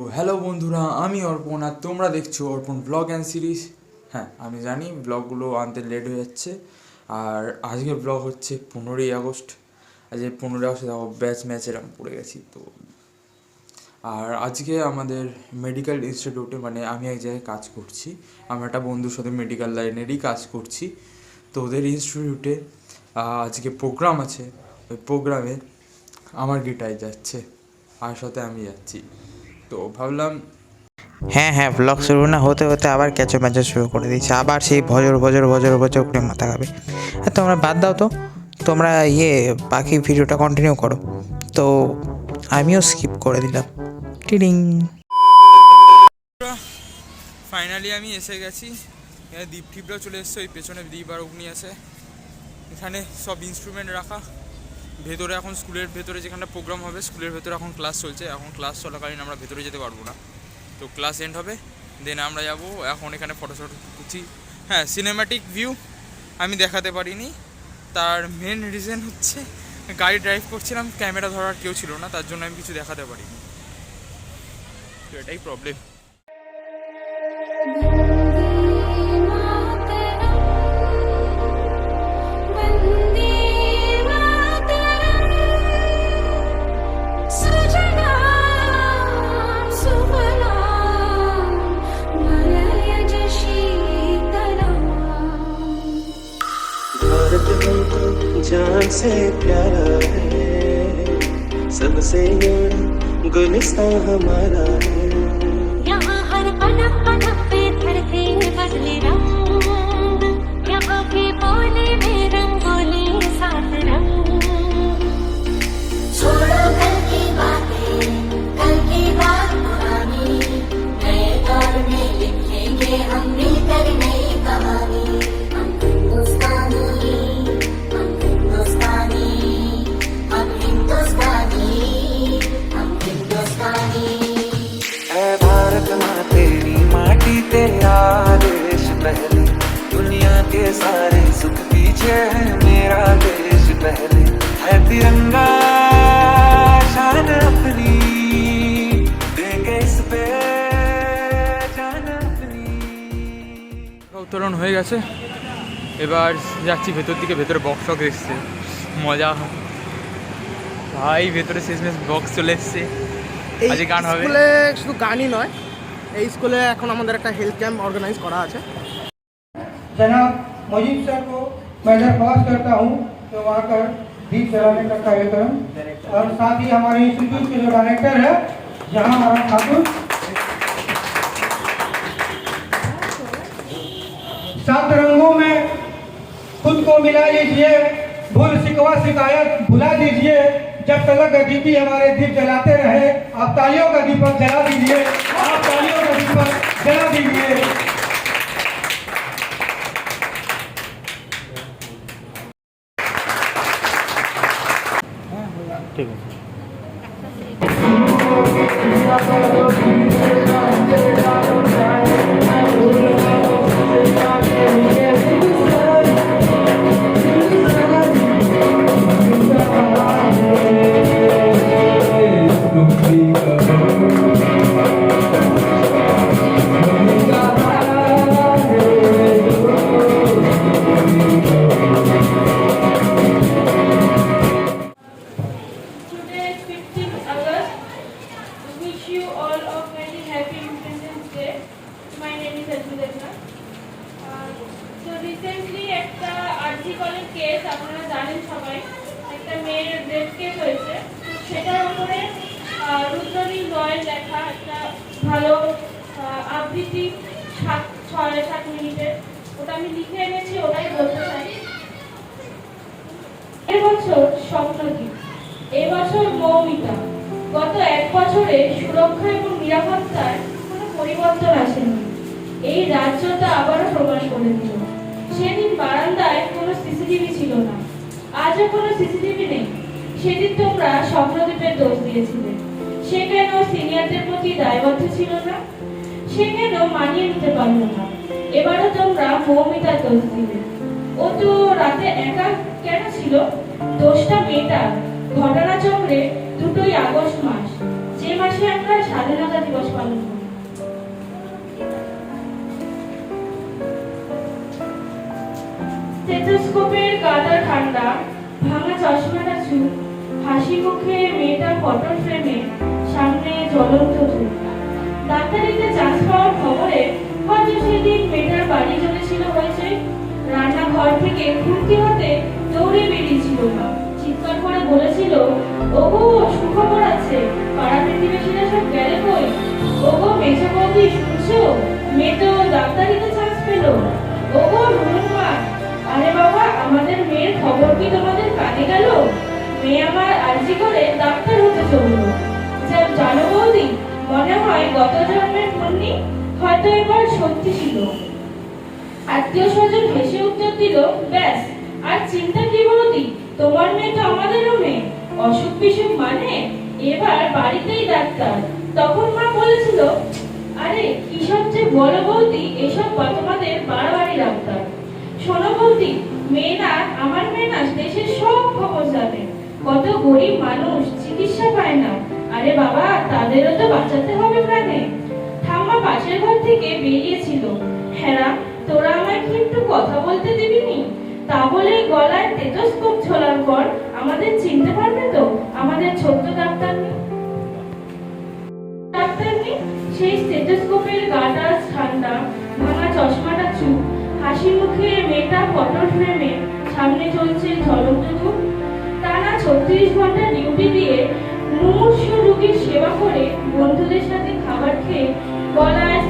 Hello বন্ধুরা, আমি অর্পণ আর তোমরা দেখছ অর্পণ ব্লগ অ্যান্ড সিরিজ হ্যাঁ আমি জানি ব্লগগুলো আনতে লেট হয়ে যাচ্ছে। আর আজকের ব্লগ হচ্ছে পনেরোই আগস্ট। আজ পনেরোই আগস্টে দেখো ব্যাচ ম্যাচ এরকম পড়ে গেছি, তো আর আজকে আমাদের মেডিকেল ইনস্টিটিউটে মানে আমি এক জায়গায় কাজ করছি। আমার একটা বন্ধুর সাথে মেডিকেল লাইনেরই কাজ করছি। তো ওদের ইনস্টিটিউটে আজকে প্রোগ্রাম আছে। ওই প্রোগ্রামে আমার গিটার যাচ্ছে, আর সাথে আমি যাচ্ছি। তো ভাবলাম হ্যাঁ হ্যাঁ ব্লগ শুরু না হতে হতে আবার ক্যাচো ম্যাচো শুরু করে দিয়েছে। আবার সেই ভজর ভজর ভজর ভজর করে মাথা খাবে। আর তোমরা বাদ দাও তো। তোমরা ইয়ে বাকি ভিডিওটা কন্টিনিউ করো। তো আমিও স্কিপ করে দিলাম। টিডিং ফাইনালি আমি এসে গেছি। এখানে দ্বীপ টিপরাও চলে এসছে ওই পেছনে দ্বীপ আর অগ্নি আছে। এখানে সব ইনস্ট্রুমেন্ট রাখা। ভেতরে এখন স্কুলের ভেতরে যেখানটা প্রোগ্রাম হবে, স্কুলের ভেতরে এখন ক্লাস চলছে। এখন ক্লাস চলাকালীন আমরা ভেতরে যেতে পারব না। তো ক্লাস এন্ড হবে দেন আমরা যাব এখন এখানে ফটো শট করছি হ্যাঁ সিনেম্যাটিক ভিউ আমি দেখাতে পারিনি। তার মেন রিজন হচ্ছে, গাড়ি ড্রাইভ করছিলাম ক্যামেরা ধরার কেউ ছিল না, তার জন্য আমি কিছু দেখাতে পারিনি। তো এটাই problem hasta amar a. Bharat माँ तेरी माटी तेरा देश पहले दुनिया के सारे सुख पीछे है मेरा देश पहले है तिरंगा शान अपनी देंगे इस पे जान अपनी উত্তোলন হয়ে গেছে এবার যাচ্ছি ভেতর দিকে ভেতরে বক্স টক্স এসছে মজা ভাই ভেতরে শেষমেশ বক্স চলে এসছে এই আজকে গান হবে? স্কুলে শুধু গানই নয় এই স্কুলে এখন আমাদের একটা হেলথ ক্যাম্প অর্গানাইজ করা আছে जनाब मुजीब सर को मैं दरख्वास्त करता हूँ कि वो आकर दीप जलाने का कार्यक्रम और साथ ही हमारे इंस्टीट्यूट के जो डायरेक्टर है जहाँ हमारा ठाकुर सात रंगों में खुद को मिला लीजिए भूल शिकवा शिकायत भुला दीजिए। जब तक दीपी हमारे दीप जलाते रहे, आप तालियों का दीपक जला दीजिए। आप तालियों का दीपक जला दीजिए। Today আরজি কলেজ কেস আপনারা জানেন সবাই। একটা মেয়ের রেপ কেস হয়েছে। সেটার উপরে রুদ্রনীল রয়ের লেখা একটা ভালো আবৃত্তি সাত, ছয়, সাত মিনিটের ওটা আমি লিখে এনেছি, ওটাই বলতে চাই। এবছর স্বপ্ন কি এবছর মৌমিতা। গত এক বছরে সুরক্ষা এবং নিরাপত্তার কোনো পরিবর্তন আসেনি। এই রাজ্যটা আবারও প্রমাণ করে দিল। সেদিন বারান্দায় কোনো সিসিটিভি ছিল না। আজও কোনো সিসিটিভি নেই। সেদিন তোমরা স্বপ্নদ্বীপের দোষ দিয়েছিলে। সে কেন সিনিয়রদের প্রতি দায়বদ্ধ ছিল না। সে কেন মানিয়ে নিতে পারল না। এবারও তোমরা মৌমিতার দোষ দিলে। ও তো রাতে একা কেন ছিল? দোষটা মেয়েটার। ঘটনাচক্রে দুটোই আগস্ট মাস। যে মাসে আমরা স্বাধীনতা দিবস পালন চশমাটা চুপ হাসি মুখে মেয়েটা ফটো ফ্রেমে সামনে জ্বলন্ত ধূপ। ডাক্তারিতে চান্স পাওয়ার খবরে হয়তো সেদিন মেয়েটার বাড়ি চলেছিল হয়েছে রান্নাঘর থেকে খুঁটি হতে দৌড়ে বেরিয়েছিল চিৎকার করে বলেছিল, ওগো, সুখবর আছে। পাড়া প্রতিবেশীরা সব গেলে কই? ওগো মেজো বৌদি, শুনছো? মেয়ে তো ডাক্তারিতে চান্স পেল। ওগো, রুনুর আরে বাবা আমাদের মেয়ের খবর কি তোমাদের কানে গেল? মেয়ে আমার আর্জি করে ডাক্তার হতে চলল। যা জানো বৌদি, মনে হয় গত জন্মের পুণ্যি হয়তো এবার সত্যি ছিল। আত্মীয় স্বজন হেসে উত্তর দিল, ব্যাস, আর চিন্তা কি বৌদি? তোমার মেয়ে তো আমাদেরও মেয়ে। অসুখ বিসুখ মানে? এবার বাড়িতেই ডাক্তার। তখন মা বলেছিল, আরে, কি সবচেয়ে বড় বৌদি, এসব বা তোমাদের বারবারই ডাক্তার। শোনো বৌদি মেয়ে না আমার মেয়ে না দেশের সব খবর জানে। কত গরিব মানুষ চিকিৎসা পায় না। আরে বাবা, তাদেরও তো বাঁচাতে হবে প্রাণে। ঠাম্মা পাশের ঘর থেকে বেরিয়েছিল। হ্যাঁ তোরা আমায় কি একটু কথা বলতে দিবিনি তা বলে গলায় টেটোস্কোপ ঝোলার পর আমাদের চিনতে পারবে তো, আমাদের ছোট্ট ডাক্তার ডাক্তার সেই স্টেথোস্কোপের গাটা ঠান্ডা, ভাঙা চশমাটা চুপ হাসি মুখে মেটা ফটো ফ্রেমে সামনে চলছে ঝলন্ত ধূপ টানা ছত্রিশ ঘণ্টা ডিউটি দিয়ে মুমূর্ষ রোগীর সেবা করে বন্ধুদের সাথে খাবার খেয়ে গলায়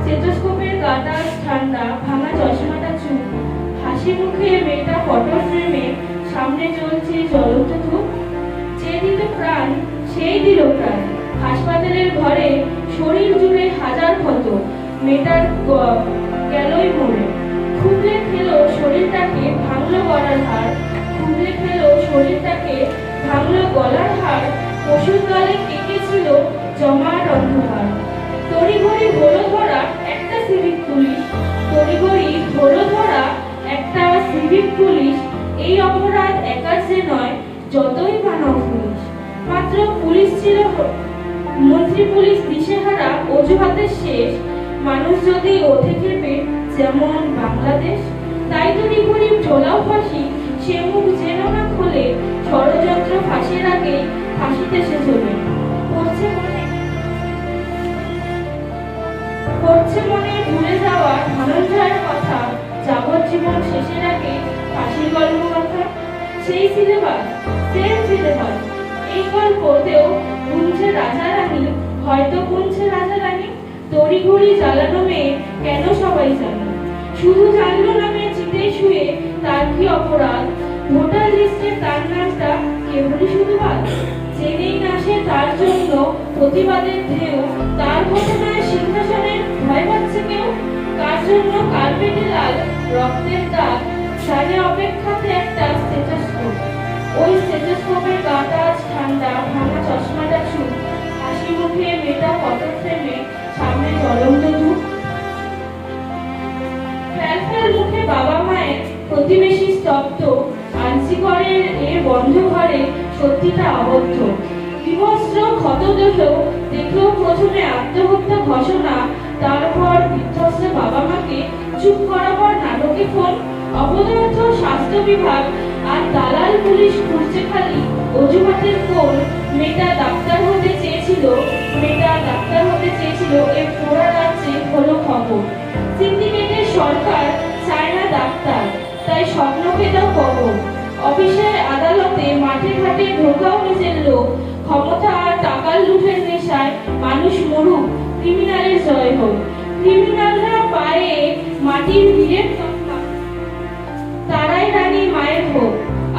স্টেথোস্কোপের গাটা ঠান্ডা, ভাঙা চশমাটা চুপ হাসি মুখে মেয়েটা ফটো ফ্রেমে সামনে চলছে জ্বলন্ত ধূপ। যে দিল প্রাণ, সেই দিল প্রাণ। হাসপাতালের ঘরে শরীর জুড়ে হাজার ক্ষত। মেয়েটার গেলই মরে। খুবলে খেলো শরীরটাকে ভাঙলো গলার হাড় খুবলে খেলো শরীরটাকে ভাঙলো গলার হাড় ওষুধ গালে কেটেছিল জমাট অন্ধকার। তড়িঘড়ি হলো ধরা সিভিক পুলিশ তড়িঘড়ি হলো ধরা সিভিক পুলিশ এই অপরাধ পুলিশ। দিশেহারা অজুহাতের শেষ। মানুষ যদি ওঠে যেমন বাংলাদেশ, তাই তো গরিব ফাঁসি সে মুখ যেন না খোলে, ষড়যন্ত্র ফাঁসির আগে ফাঁসিতে সে চলে। পড়ছে মনে পড়ছে মনে ভুলে যাওয়া ধনঞ্জয়ের কথা যাবজ্জীবন শেষের আগে ফাঁসির গল্প কথা? সেই সিলেবাস সেম সিলেবাস। এই গল্পতেও গুনছে রাজা রানী, হয়তো গুনছে রাজা রানী। তড়িঘড়ি জ্বালানো মেয়ে কেন সবাই জানে? শুধু জানলো না মেয়ে চিতে শুয়ে তার কি অপরাধ? ভোটার লিস্টে তার নামটা কেবলই শুধু বাদ জেনেই না তার জন্য প্রতিবাদের ঢেউ, তার ঘটনায় সিংহাসনের ভয় পাচ্ছে কেউ? কার জন্য কার্পেটে লাল রক্তের দাগ? সাজে অপেক্ষাতে একটা স্টেথোস্কোপ। ওই স্টেথোস্কোপের গাটা আজ ঠান্ডা, ভাঙা চশমাটা চুপ হাসি মুখে মেয়েটা ফটো ফ্রেমে সামনে জ্বলন্ত ধূপ। ফ্যালফ্যাল মুখে বাবা মায়ের প্রতিবেশী স্তব্ধ আনসিকরের এ বন্ধ ঘরে সত্যিটা আবদ্ধ বিভস্ত্র ক্ষতদেহ দেখল প্রথমে আত্মহত্যা ঘোষণা, তারপর বিধ্বস্ত বাবা মাকে চুপ করাবার নাটকে ফোন, অপদার্থ স্বাস্থ্য বিভাগ আর দালাল পুলিশ ঘুরছে খালি অজুহাতের কোন মেয়েটা ডাক্তার হতে চেয়েছিল, মেয়েটা ডাক্তার হতে চেয়েছিল এ পোড়া রাজ্যে হলো খবর। সিন্ডিকেটের সরকার চায় না ডাক্তার, তাই স্বপ্নকে দাও কবর অফিসে আদালতে মাঠে ঘাটে ঢোকাও নিজের লোক। ক্ষমতা আর টাকার লুঠের নেশায় মানুষ মরুক। ক্রিমিনালের জয় হোক। ক্রিমিনালরা পায়ে মাটির ভিড়ের তারাই রানী মায়ের হোক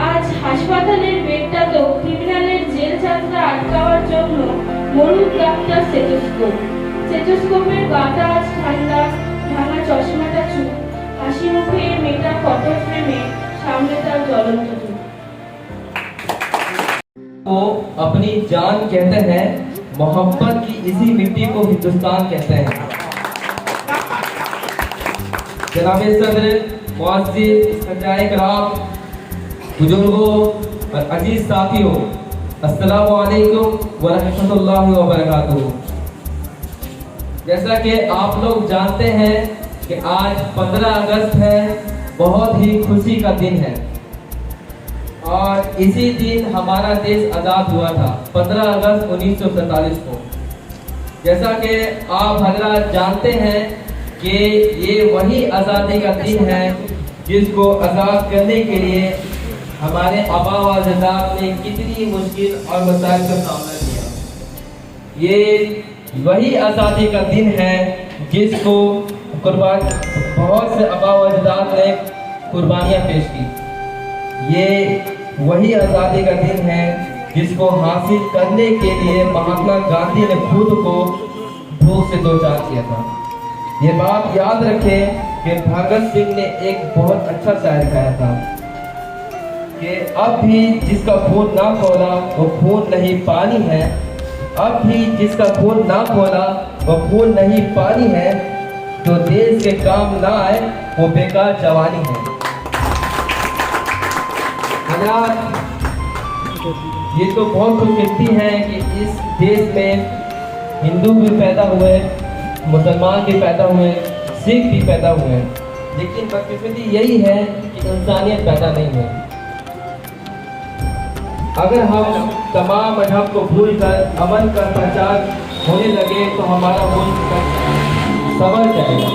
আজ হাসপাতালের বেডটা তো ক্রিমিনালের জেল যাত্রা আটকাওয়ার জন্য মরুক ডাক্তার স্টেথোস্কোপ। স্টেথোস্কোপের গাটা আজ ঠান্ডা, ভাঙা চশমাটা চুপ। হাসি মুখে মেয়েটা ফটো ফ্রেমে সামনে তার জ্বলন্ত ধূপ। को अपनी जान कहते हैं मोहब्बत की इसी मिट्टी को हिंदुस्तान कहते हैं जनाब सदर मुआजिर सजाए कराम बुजुर्गों और अजीज साथियों अस्सलाम वालेकुम व रहमतुल्लाहि व बरकातुहू जैसा कि आप लोग जानते हैं कि आज 15 अगस्त है बहुत ही खुशी का दिन है। और इसी दिन हमारा देश आज़ाद हुआ था 15 अगस्त उन्नीस सौ सैंतालीस को। जैसा कि आप हजरात जानते हैं कि ये वही आज़ादी का दिन है जिसको आज़ाद करने के लिए हमारे आबा व अजदाद ने कितनी मुश्किल और मसाइल का सामना किया। ये वही आज़ादी का दिन है जिसको बहुत से व अजदाद ने कुर्बानियाँ पेश की। ये वही आज़ादी का दिन है जिसको हासिल करने के लिए महात्मा गांधी ने खुद को भूख से दो चार किया था। ये बात याद रखें कि भगत सिंह ने एक बहुत अच्छा शायर गाया था कि अब भी जिसका खून ना खोला, वो खून नहीं पानी है। अब भी जिसका खून ना खोला, वो खून नहीं पानी है। जो देश के काम ना आए वो बेकार जवानी है। ये तो बहुत खुशकिस्मती है कि इस देश में हिंदू भी पैदा हुए, मुसलमान भी पैदा हुए, सिख भी पैदा हुए। लेकिन बदकिस्मती यही है कि इंसानियत पैदा नहीं हुई। अगर हम तमाम मज़हब को भूल कर अमन का प्रचार होने लगे तो हमारा मुल्क संभल जाएगा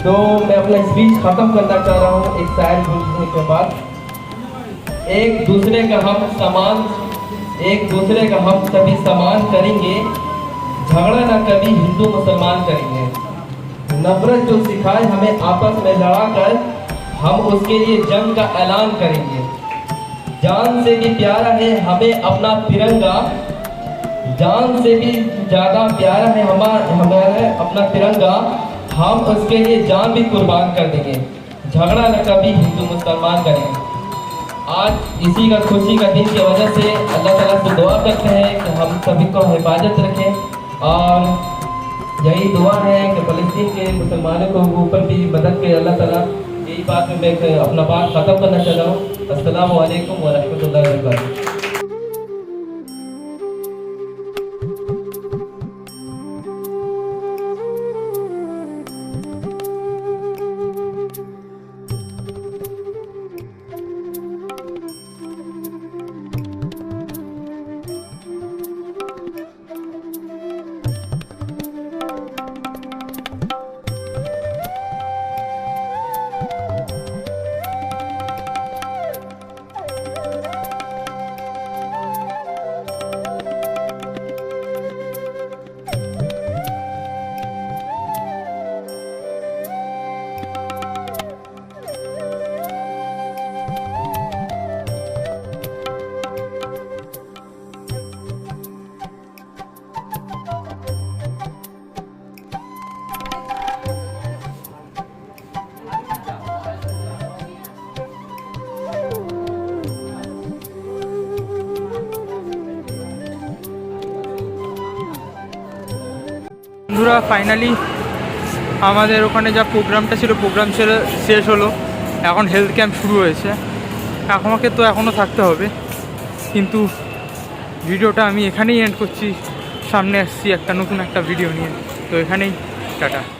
तो मैं अपना स्पीच खत्म करना चाह रहा हूँ, एक शायर बोलने के बाद। एक दूसरे का हम समान, एक दूसरे का हम सभी समान करेंगे। झगड़ा ना कभी हिंदू मुसलमान करेंगे। नफरत जो सिखाए हमें आपस में लड़ाकर, हम उसके लिए जंग का ऐलान करेंगे। जान से भी प्यारा है, हमें अपना तिरंगा जान से भी ज़्यादा प्यारा है हमारा हमारा अपना तिरंगा। हम उसके लिए जान भी कुर्बान कर देंगे। झगड़ा न कभी हिंदू मुसलमान करेंगे आज इसी का खुशी का दिन की वजह से अल्लाह ताला से दुआ करते हैं कि हम सभी को हिफाजत रखें। और यही दुआ है कि फ़लस्तीन के मुसलमानों को ऊपर भी मदद करे अल्लाह ताला। यही बात में मैं अपना बात ख़त्म करना चाह रहा हूँ अस्सलाम वालेकुम व ফাইনালি আমাদের ওখানে যা প্রোগ্রামটা ছিল, প্রোগ্রাম ছিল শেষ হলো। এখন হেলথ ক্যাম্প শুরু হয়েছে। আমাকে তো এখনও থাকতে হবে। কিন্তু ভিডিওটা আমি এখানেই এন্ড করছি। সামনে আসছি একটা নতুন একটা ভিডিও নিয়ে। তো এখানেই, টাটা।